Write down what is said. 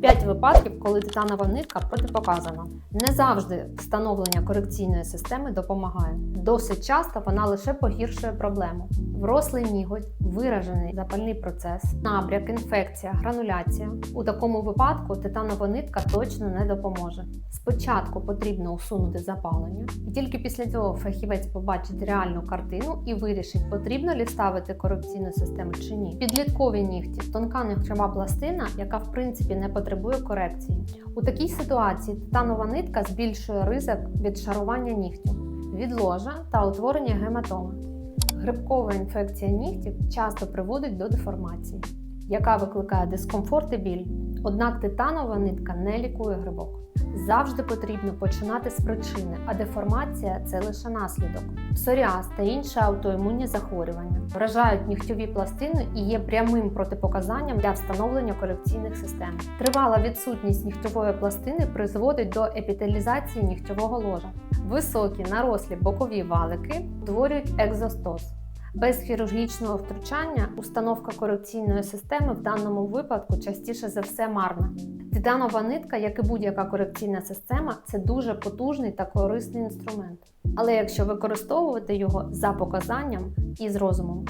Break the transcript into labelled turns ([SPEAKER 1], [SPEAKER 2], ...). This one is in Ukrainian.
[SPEAKER 1] 5 випадків, коли титанова нитка протипоказана. Не завжди встановлення корекційної системи допомагає. Досить часто вона лише погіршує проблему. Врослий ніготь, виражений запальний процес, набряк, інфекція, грануляція. У такому випадку титанова нитка точно не допоможе. Спочатку потрібно усунути запалення, і тільки після цього фахівець побачить реальну картину і вирішить, потрібно лі ставити корекційну систему чи ні. Підліткові нігті тонка нігтєва пластина, яка в принципі не потребує корекції. У такій ситуації титанова нитка збільшує ризик від шарування нігтю, відложа та утворення гематоми. Грибкова інфекція нігтів часто приводить до деформації, яка викликає дискомфорт і біль. Однак титанова нитка не лікує грибок. Завжди потрібно починати з причини, а деформація це лише наслідок. Псоріаз та інші аутоімунні захворювання вражають нігтьові пластини і є прямим протипоказанням для встановлення корекційних систем. Тривала відсутність нігтьової пластини призводить до епітелізації нігтьового ложа. Високі нарослі бокові валики утворюють екзостоз. Без хірургічного втручання установка корекційної системи в даному випадку частіше за все марна. Титанова нитка, як і будь-яка корекційна система, це дуже потужний та корисний інструмент. Але якщо використовувати його за показанням і з розумом.